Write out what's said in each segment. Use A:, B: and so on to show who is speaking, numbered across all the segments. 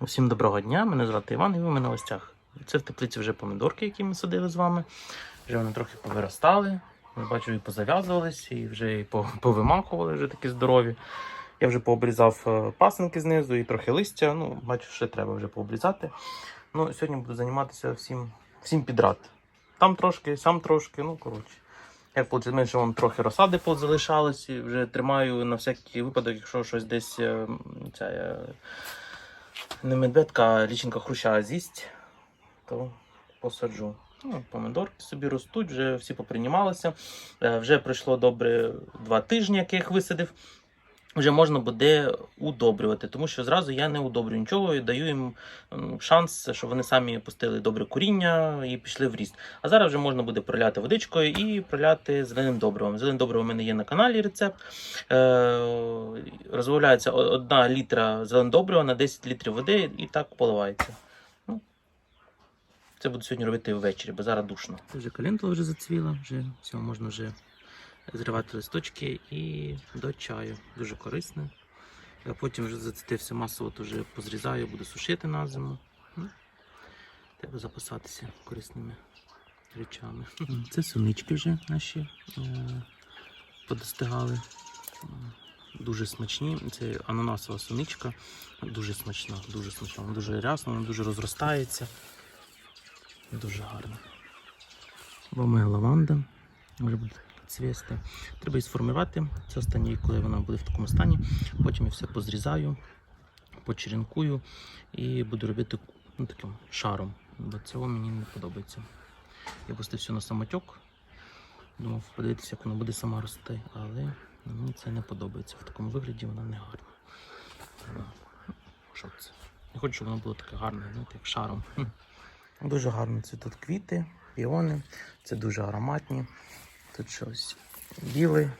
A: Усім доброго дня, мене звати Іван і ви мене на гостях. Це в теплиці вже помідорки, які ми садили з вами. Вже вони трохи повиростали. Я бачу, і позав'язувались, і вже і повимахували, вже такі здорові. Я вже пообрізав е, пасинки знизу і трохи листя. Ну, бачу, ще треба вже пообрізати. Ну, сьогодні буду займатися всім, всім підряд. Там трошки, сам трошки, ну коротше. Як виходить, менше вон трохи розсади позалишалось, і вже тримаю на всякий випадок, якщо щось десь е, ця, е, не медведка, а лічинка хруща з'їсть, то посаджу. Ну, помидорки собі ростуть, вже всі попринімалися. Е, Вже пройшло добре два тижні, як я їх висадив. Вже можна буде удобрювати, тому що зразу я не удобрюю нічого і даю їм шанс, щоб вони самі пустили добре коріння і пішли в ріст. А зараз вже можна буде проляти водичкою і проляти зеленим добривом. Зелене добриво у мене є на каналі рецепт. Е, розбавляється одна літра зеленого добрива на 10 літрів води і так поливається. Ну, це буду сьогодні робити ввечері, бо зараз душно. Це вже календула вже зацвіла, вже все, можна вже зривати листочки і до чаю. Дуже корисне. А потім вже зацвітився масово, то вже позрізаю, буду сушити на зиму. Ну, Треба запасатися корисними речами. Це сунички вже наші е, подостигали. Дуже смачні. Це ананасова суничка. Дуже смачна, дуже смачна. Вона дуже рясна, вона дуже розростається. Дуже гарно. Моя лаванда цвісти. Треба її сформувати. Це останній, коли вона буде в такому стані. Потім я все позрізаю, почеренкую і буду робити ну, таким шаром. Бо цього мені не подобається. Я пустив все на самотек. Думав подивитися, як воно буде сама рости, але мені це не подобається. В такому вигляді вона не гарна. Ну, Що це? Я хочу, щоб воно було таке гарне, знаєте, як шаром. Дуже гарно цвітуть квіти, піони. Це дуже ароматні. Тут щось біле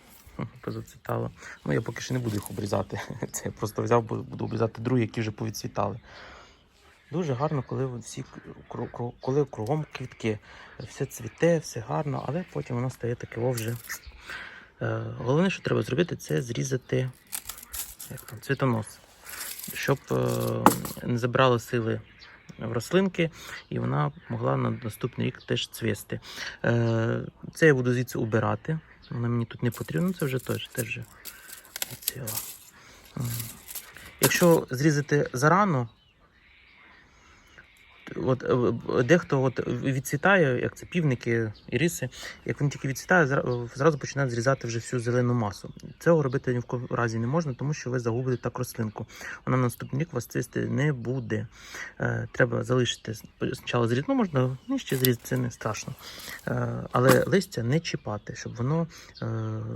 A: позацвітало. Ну, я поки що не буду їх обрізати. Це я просто взяв, буду обрізати другі, які вже повідцвітали. Дуже гарно, коли всі коли кругом квітки. Все цвіте, все гарно, але потім воно стає таке о, вже. Е, Головне, що треба зробити, це зрізати як там, цвітонос, щоб е, не забрало сили в рослинки, і вона могла на наступний рік теж цвісти. Е, Це я буду звідси убирати. Вона мені тут не потрібна, це вже теж, теж ціла. Якщо зрізати зарано, от, е, дехто от відцвітає, як це півники і риси, як він тільки відцвітає, зразу починає зрізати вже всю зелену масу. Цього робити ні в якому разі не можна, тому що ви загубите так рослинку. Вона на наступний рік вас цвісти не буде. Е, треба залишити спочатку зрізати. Ну, можна нижче зрізати, це не страшно. Е, але листя не чіпати, щоб воно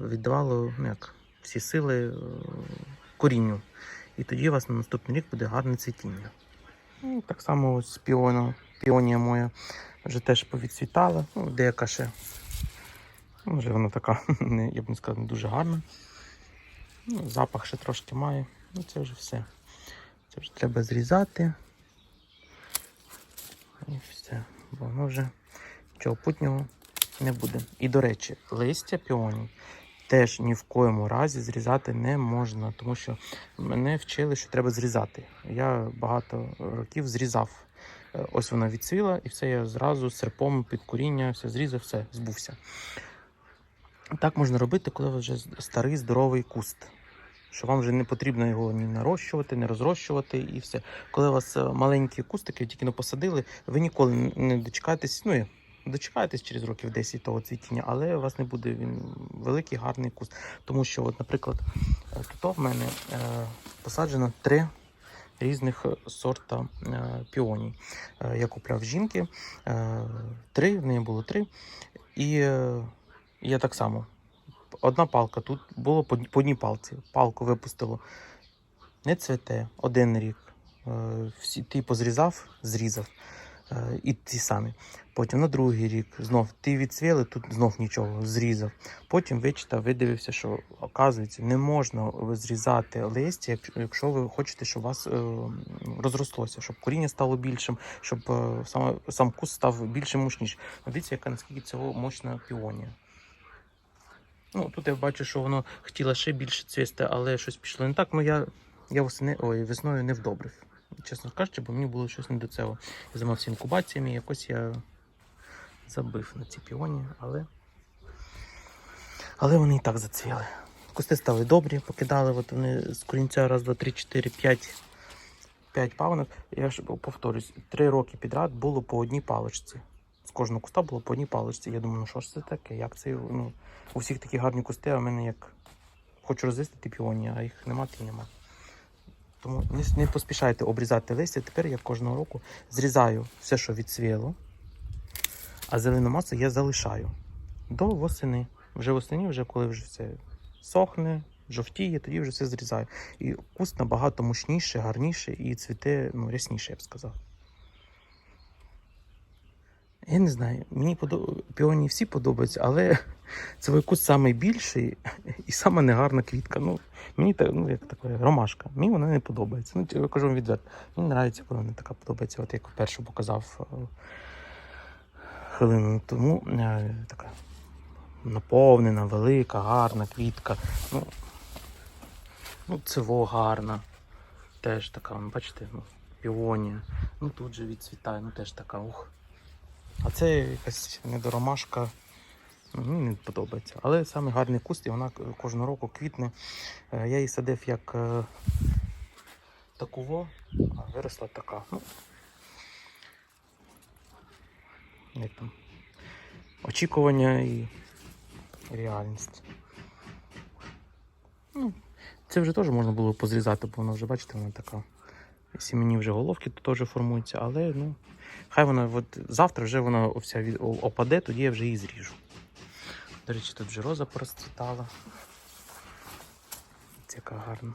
A: віддавало ну, як, всі сили корінню. І тоді у вас на наступний рік буде гарне цвітіння. Ну, так само ось піона, піонія моя вже теж повідцвітала. Ну, деяка ще. Ну, вже вона така, я б не сказав, не дуже гарна. Ну, запах ще трошки має. Ну, це вже все. Це вже треба зрізати. І все. Бо воно вже нічого путнього не буде. І до речі, листя піонів теж ні в коєму разі зрізати не можна, тому що мене вчили, що треба зрізати. Я багато років зрізав. Е, Ось вона відцвіла, і все я зразу серпом під коріння, все зрізав, все, збувся. Так можна робити, коли у вас вже старий здоровий куст. Що вам вже не потрібно його ні нарощувати, ні розрощувати, і все. Коли у вас е, маленькі кустики, тільки не посадили, ви ніколи не дочекаєтесь, ну дочекаєтесь через років 10 того цвітіння, але у вас не буде він великий гарний куст. Тому що, от, наприклад, е, тут в мене е, посаджено три різних сорта е, піоній. Е, я купляв жінки е, три, в неї було три. І е, я так само. Одна палка, тут було по, одній палці. Палку випустило. Не цвете, один рік. Е, всі, ти позрізав, зрізав. Е, ті самі. Потім на другий рік знов ти відсвіли, тут знов нічого, зрізав. Потім вичитав, видивився, що оказується, не можна зрізати листя, якщо ви хочете, щоб у вас е, розрослося, щоб коріння стало більшим, щоб е, саме, сам куст став більшим мощнішим. Дивіться, яка наскільки цього мощна піонія. Ну, тут я бачу, що воно хотіло ще більше цвісти, але щось пішло не так. Ну я, я восени, ой, весною не вдобрив. Чесно кажучи, бо мені було щось не до цього. Я займався інкубаціями, якось я забив на ці піоні, але. Але вони і так зацвіли. Кусти стали добрі, покидали от вони з корінця раз, два, три, чотири, п'ять. П'ять палинок. Я ж повторюсь, три роки підряд було по одній паличці. З кожного куста було по одній паличці. Я думаю, ну що ж це таке? Як це? Ну, у всіх такі гарні кусти, а в мене як хочу розвистити піоні, а їх нема, то й нема. Тому не, поспішайте обрізати листя. Тепер я кожного року зрізаю все, що відсвіло, а зелену масу я залишаю до восени. Вже восени, вже коли вже все сохне, жовтіє, тоді вже все зрізаю. І куст набагато мощніше, гарніше і цвіте ну, рясніше, я б сказав. Я не знаю, мені подоб... піоні всі подобаються, але цей куст найбільший і сама негарна квітка. Ну, мені ну, як така ромашка. Мені вона не подобається. Ну, я кажу вам відверто. Мені подобається, коли вона така подобається, от як першу показав е, хвилину тому. е, Така наповнена, велика, гарна квітка. Ну, ну циво гарна. Теж така, бачите, ну, піонія. Ну тут же відцвітає, ну теж така, ух. А це якась недоромашка. ну, Мені не подобається. Але саме гарний куст, і вона кожного року квітне. Е, Я її садив як е, таково, а виросла така. Ну, як там? Очікування і реальність. Ну, це вже теж можна було позрізати, бо вона вже, бачите, вона така. Сімені вже головки тут теж формуються, але ну, хай вона от завтра вже вона вся опаде, тоді я вже її зріжу. До речі, тут вже роза порозцвітала. Це яка гарна.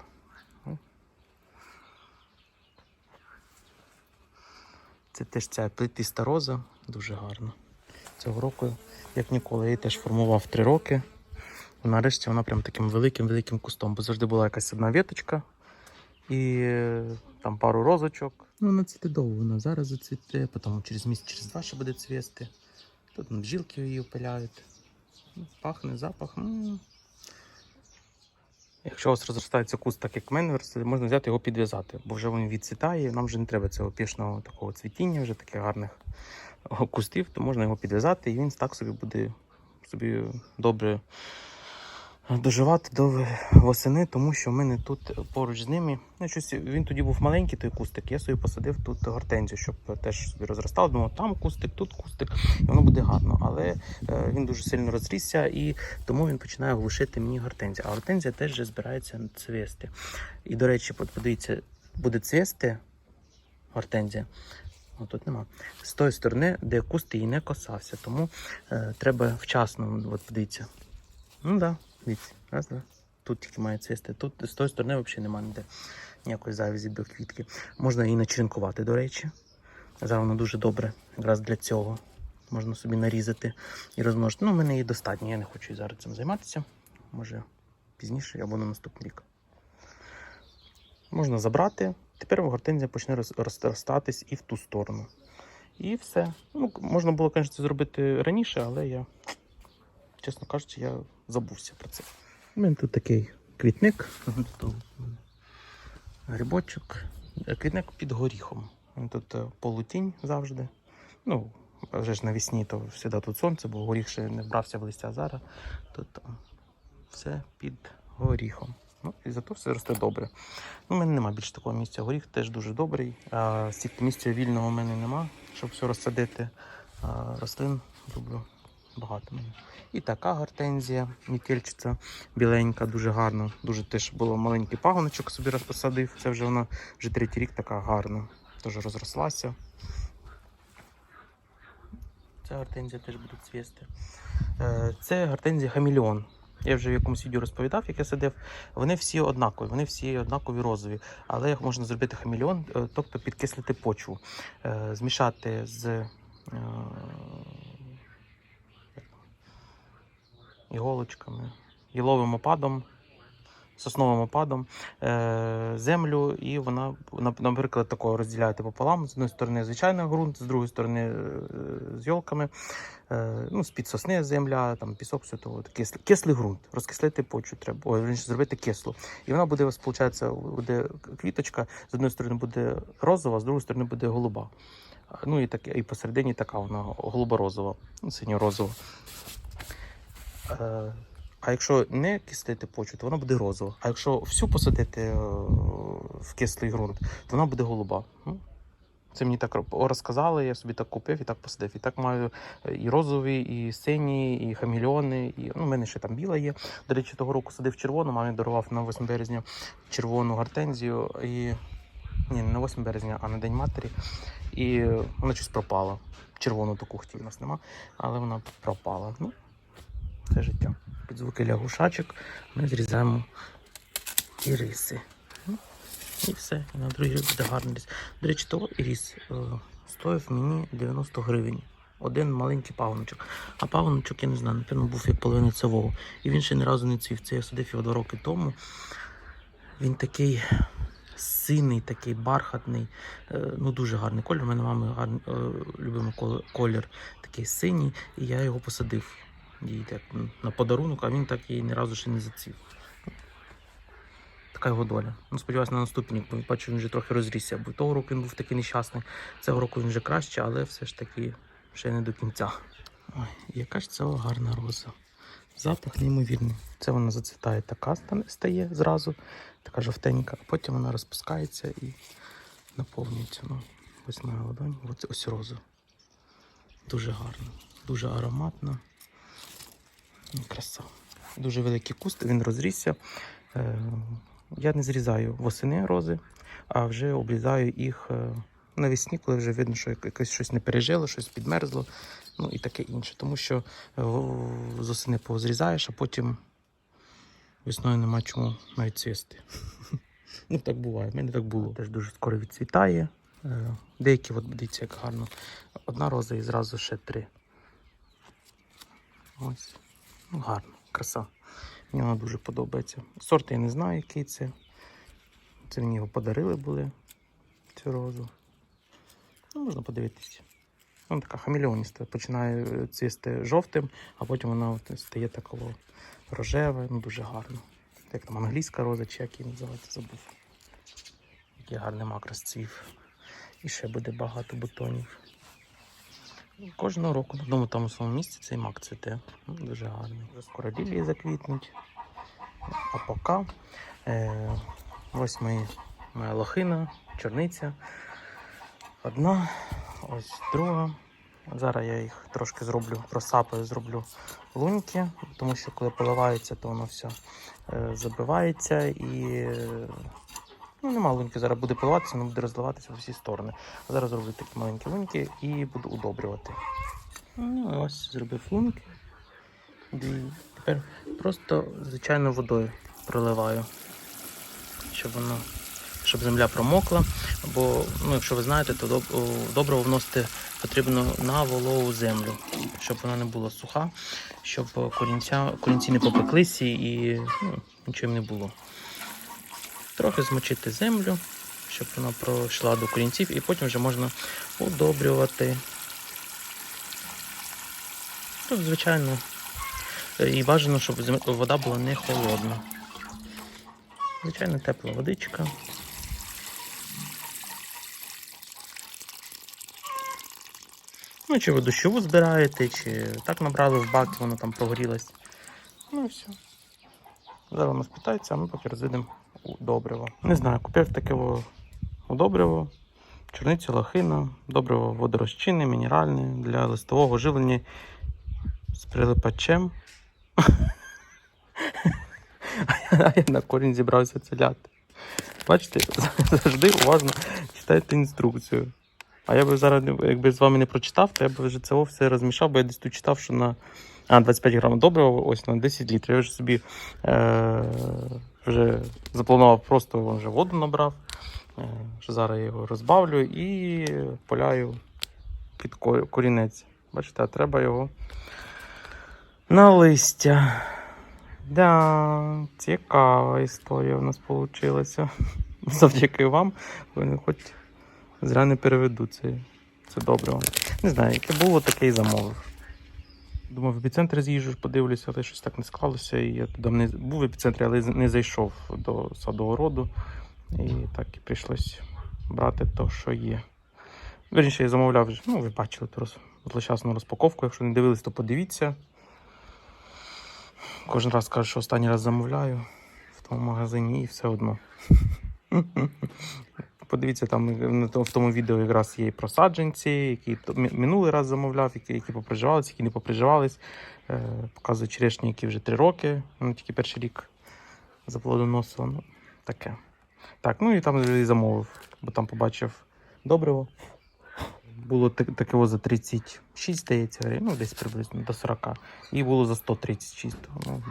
A: Це теж ця плетиста роза, дуже гарна. Цього року, як ніколи, я її теж формував три роки. Нарешті вона прям таким великим-великим кустом, бо завжди була якась одна віточка і е, там пару розочок. Ну, вона цвіте довго, вона зараз зацвіте, потім через місяць, через два ще буде цвісти. Тут ну, бджілки її опиляють. Ну, Пахне запах. м. Якщо у вас розростається куст, так як в мене можна взяти його підв'язати, бо вже він відцвітає, нам вже не треба цього пішного такого цвітіння, вже таких гарних кустів, то можна його підв'язати, і він так собі буде собі добре доживати до восени, тому що в мене тут поруч з ними. Ну, щось він тоді був маленький, той кустик. Я собі посадив тут гортензію, щоб теж собі розростав. Думав, там кустик, тут кустик, і воно буде гарно. Але е, він дуже сильно розрісся, і тому він починає глушити мені гортензію. А гортензія теж збирається цвісти. І, до речі, подивіться, буде цвісти гортензія. О, тут нема. З тої сторони, де куст її не косався. Тому е, треба вчасно, от подивіться. Ну так, да, дивіться. Раз, два. Тут тільки має цвісти. Тут з тої сторони взагалі немає ніде ніякої завізі до квітки. Можна її начеренкувати, до речі. Зараз воно дуже добре, якраз для цього. Можна собі нарізати і розмножити. Ну, в мене її достатньо, я не хочу зараз цим займатися. Може пізніше або на наступний рік. Можна забрати. Тепер гортензія почне роз- розростатись і в ту сторону. І все. Ну, можна було, звісно, зробити раніше, але я, чесно кажучи, я забувся про це. У мене тут такий квітник. Тут Грибочок. Квітник під горіхом. Тут е, полутінь завжди. Ну, вже ж навесні, то завжди тут сонце, бо горіх ще не брався в листя зараз. Тут е, все під горіхом. Ну, і зато все росте добре. Ну, у мене немає більше такого місця. Горіх теж дуже добрий. А стільки місця вільного в мене нема, щоб все розсадити. А рослин люблю багато. мені. І така гортензія, мікельчиця біленька, дуже гарна. Дуже теж було маленький пагоночок собі розпосадив. Це вже вона вже третій рік така гарна. Теж розрослася. Ця гортензія теж буде цвісти. Е, Це гортензія хамілеон. Я вже в якомусь відео розповідав, як я садив. Вони всі однакові, вони всі однакові розові. Але їх можна зробити хамілеон, е, тобто підкислити почву, Е, змішати з е, як там, іголочками, яловим опадом, сосновим опадом е, землю, і вона, наприклад, такого розділяєте пополам. З однієї сторони звичайний ґрунт, з другої сторони е, з йолками, е, ну, з-під сосни земля, там пісок, все того. Кислий, кислий ґрунт. Розкислити почву треба. Ой, зробити кислу. І вона буде, у вас, виходить, буде квіточка, з однієї сторони буде розова, з другої сторони буде голуба. Ну і так, і посередині така вона голубо-розова, ну, синьо-розова. Е, а якщо не кислити почву, то вона буде розова. А якщо всю посадити е, в кислий ґрунт, то вона буде голуба. Це мені так розказали, я собі так купив і так посадив. І так маю е, і розові, і сині, і хамільйони. І, ну, у мене ще там біла є. До речі, того року садив червону, мамі дарував на 8 березня червону гортензію. І... Ні, не на 8 березня, а на День матері. І вона щось пропала. Червону таку хотів у нас нема, але вона пропала. Ну, це життя. Під звуки лягушачок ми зрізаємо іриси. Ну, І все. І на другий рік буде гарний ріс. До речі, того ірис е, стоїв мені 90 гривень. Один маленький павночок. А павночок, я не знаю, напевно, був як половина цього. І він ще ні разу не цвів. Це я садив його два роки тому. Він такий синий, такий бархатний, е, ну дуже гарний колір. У мене мами гарний, е, любимий колір такий синій, і я його посадив їй так на подарунок, а він так і ні разу ще не зацвів. Така його доля. Ну, сподіваюся, на наступний, рік, бо бачу, він вже трохи розрісся, бо того року він був такий нещасний. Цього року він вже краще, але все ж таки ще не до кінця. Ой, яка ж це гарна роза. Запах неймовірний. Це вона зацвітає така стає зразу, така жовтенька, а потім вона розпускається і наповнюється. Ну, ось моя ладонь, ось, ось роза. Дуже гарно, дуже ароматно. Ну, Краса. Дуже великий куст, він розрісся. Е, Я не зрізаю восени рози, а вже обрізаю їх е, навесні, коли вже видно, що якось щось не пережило, щось підмерзло, ну і таке інше. Тому що е, з осени позрізаєш, а потім весною нема чому навіть цвісти. Ну, так буває. В мене так було. Теж дуже скоро відцвітає. Деякі, от дивіться, як гарно. Одна роза і зразу ще три. Ось. Ну, гарно, краса. Мені вона дуже подобається. Сорт я не знаю, який це. Це мені його подарили були, цю розу. Ну, можна подивитися. Вона така хамільоніста. Починає е, цвісти жовтим, а потім вона от стає такого рожеве, ну дуже гарно. Як там англійська роза, чи як її називати, забув. Який гарний мак розцвів. І ще буде багато бутонів. Кожного року на одному тому самому місці цей мак цвіте. Ну, Дуже гарний. Скоро лілії заквітнуть. А поки е, ось мої, моя лохина, чорниця. Одна, ось друга. Зараз я їх трошки зроблю, просапаю, зроблю луньки, тому що коли поливається, то воно все е, забивається і е, ну, нема луньки. Зараз буде поливатися, воно буде розливатися в усі сторони. А зараз зроблю такі маленькі луньки і буду удобрювати. Ну, ось зробив лунки. Тепер просто звичайною водою проливаю, щоб воно, щоб земля промокла. Бо, ну, якщо ви знаєте, то добриво вносити потрібно на вологу землю, щоб вона не була суха, щоб корінця, корінці не попеклися і ну, нічого не було. Трохи змочити землю, щоб вона пройшла до корінців, і потім вже можна удобрювати. Тут, звичайно, і бажано, щоб вода була не холодна. Звичайно, тепла водичка. Ну, чи ви дощову збираєте, чи так набрали в бак, і воно там прогорілось. Ну і все. Зараз воно спитається, а ми поки розведемо добриво. Не знаю, купив таке во- добриво, чорниця лохина, добриво водорозчинне, мінеральне для листового живлення з прилипачем. А я на корінь зібрався ціляти. Бачите, завжди уважно читайте інструкцію. А я би зараз, якби з вами не прочитав, то я б вже це все розмішав, бо я десь тут читав, що на а, 25 грамів добрива, ось на 10 літрів. Я вже собі е- вже запланував, просто вже воду набрав. Е- зараз я його розбавлю і поляю під корінець. Бачите, треба його на листя. Да, цікава історія у нас вийшла. Завдяки вам. Вони хоч зря не переведу це. Це добре. Не знаю, яке було, таке і замовив. Думав, в епіцентр з'їжджу, подивлюся, але щось так не склалося. І я туди не був в епіцентрі, але не зайшов до садовороду. І так і прийшлось брати то, що є. Вірніше, я замовляв, ну, ви бачили ту злощасну розпаковку. Якщо не дивились, то подивіться. Кожен раз кажу, що останній раз замовляю в тому магазині і все одно. Подивіться, там в тому відео якраз є про саджанці, які минулий раз замовляв, які, які поприживались, які не поприживались. Е, показую черешні, які вже три роки, ну тільки перший рік заплодоносило. Ну, таке. Так, ну і там і замовив, бо там побачив добриво. Було таке за 36, здається, ну десь приблизно до 40. І було за 136. Ну,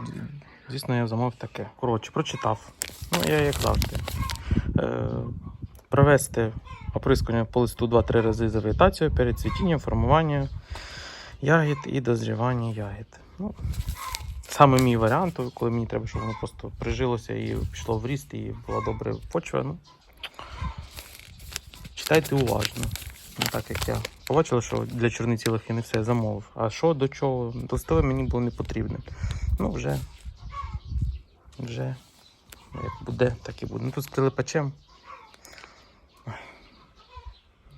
A: звісно, я замовив таке. Коротше, прочитав. Ну, я як завжди. Е, провести оприскування по листу 2-3 рази за вегетацією перед цвітінням, формуванням ягід і дозрівання ягід. Ну, саме мій варіант, коли мені треба, щоб воно просто прижилося і пішло в ріст, і була добра почва. Ну, читайте уважно. Не так як я. Побачили, що для чорниці лохи не все замовив. А що до чого? Листове мені було не потрібне. Ну, вже. Вже. Як буде, так і буде. Ну тут з прилипачем.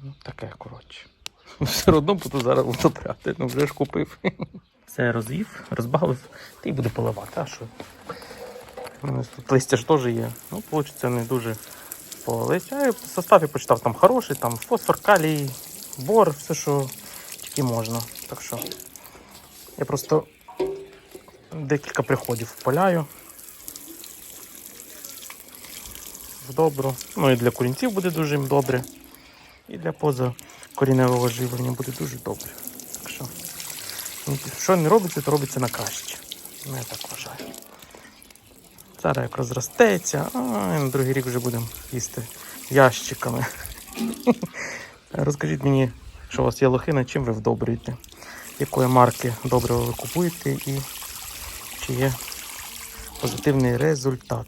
A: Ну, таке, коротше. Все одно буду зараз удобряти. Ну вже ж купив. Все розвів, розбавив, та й буду поливати. А що? У нас тут листя ж теж є. Ну, вийде не дуже по листю. А я в составі почитав там хороший, там фосфор, калій, бор, все, що тільки можна. Так що я просто декілька приходів поляю. В добру. Ну і для курінців буде дуже їм добре. І для позакоріневого живлення буде дуже добре. Так що, ну, що не робиться, то робиться на краще. Ну, я так вважаю. Зараз як розростеться, а на другий рік вже будемо їсти ящиками. Розкажіть мені, що у вас є лохина, чим ви вдобрюєте? Якої марки добрива ви купуєте і чи є позитивний результат?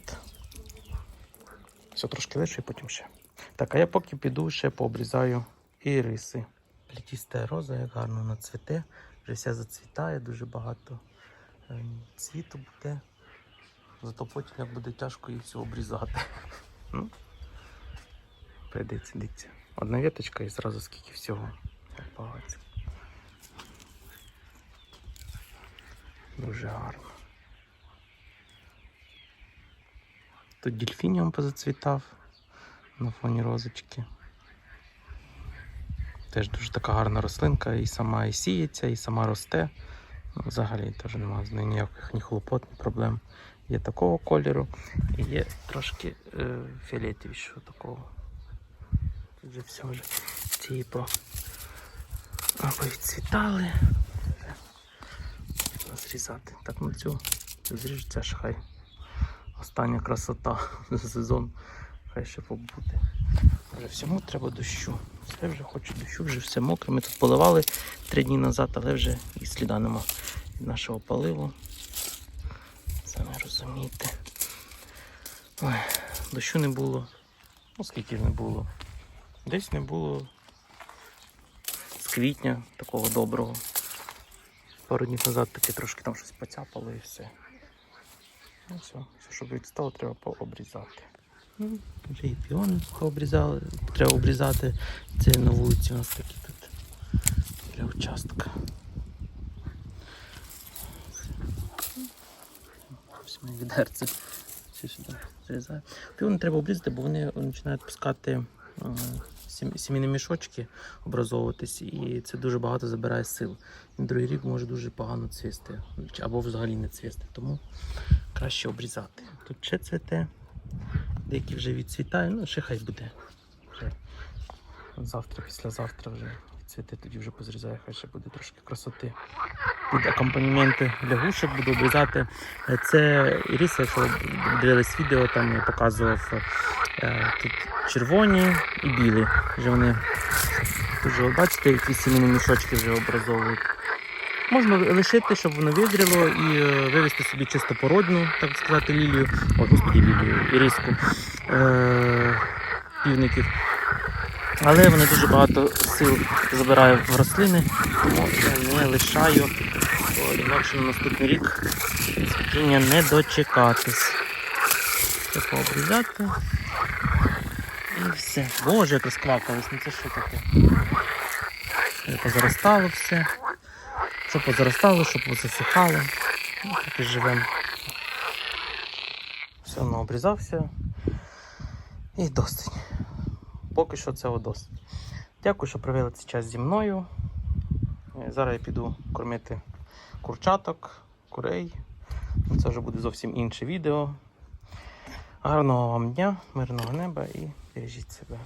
A: Все трошки лише і потім ще. Так, а я поки піду ще пообрізаю іриси. Плетіста роза, як гарно нацвіте. Вже вся зацвітає, дуже багато ем, цвіту буде. Зато потім як буде тяжко її всю обрізати. Ну, прийдеться, дивіться. Одна віточка і зразу скільки всього. Як багато. Дуже гарно. Тут дельфініум позацвітав на фоні розочки. Теж дуже така гарна рослинка, і сама і сіється, і сама росте. Ну, Взагалі теж немає з нею ніяких ні хлопот, ні проблем. Є такого кольору і є трошки е, фіолетовішого такого. Тут вже все вже ці по повідцвітали. Зрізати. Так, ну цю цю зріжеться ж хай. Остання красота за сезон. Хай ще побуде. Вже всьому треба дощу. Все вже хоче дощу, вже все мокре. Ми тут поливали три дні назад, але вже і сліда нема від нашого поливу. Самі розумієте. Ой, дощу не було. Ну скільки не було. Десь не було з квітня такого доброго. Пару днів назад таки трошки там щось поцяпало і все. Ну все, все, щоб відстало, треба пообрізати. Ну, Вже і піони пообрізали, треба обрізати. Це на вулиці у нас такі тут для участка. Ось ми відерце зрізаю. Піони треба обрізати, бо вони починають пускати е, сімейні мішочки, образовуватись, і це дуже багато забирає сил. І другий рік може дуже погано цвісти, або взагалі не цвісти. Тому краще обрізати. Тут ще цвіте, деякі вже відцвітає, ну ще хай буде. Завтра, післязавтра вже відцвіте, тоді вже позрізаю, хай ще буде трошки красоти. Під акомпанементи лягушок буду обрізати. Це іріс, якщо дивились відео, там я показував е, тут червоні і білі. Вже вони ви бачите, які сімейні мішочки вже образовують. Можна лишити, щоб воно визріло і е, вивести собі чистопородну, так сказати, лілію. Ой, господі, лілію, іриску е- півників. Але вони дуже багато сил забирають в рослини, тому я не лишаю, бо інакше на наступний рік цвітіння не дочекатись. Це пообрізати. І все. Боже, як розквакалось, ну це що таке? Позаростало все. Що позаростало, що позасихало. Ну, так і живемо. Все одно обрізався. І досить. Поки що цього досить. Дякую, що провели цей час зі мною. Е, Зараз я піду кормити курчаток, курей. Ну, Це вже буде зовсім інше відео. Гарного вам дня, мирного неба і бережіть себе.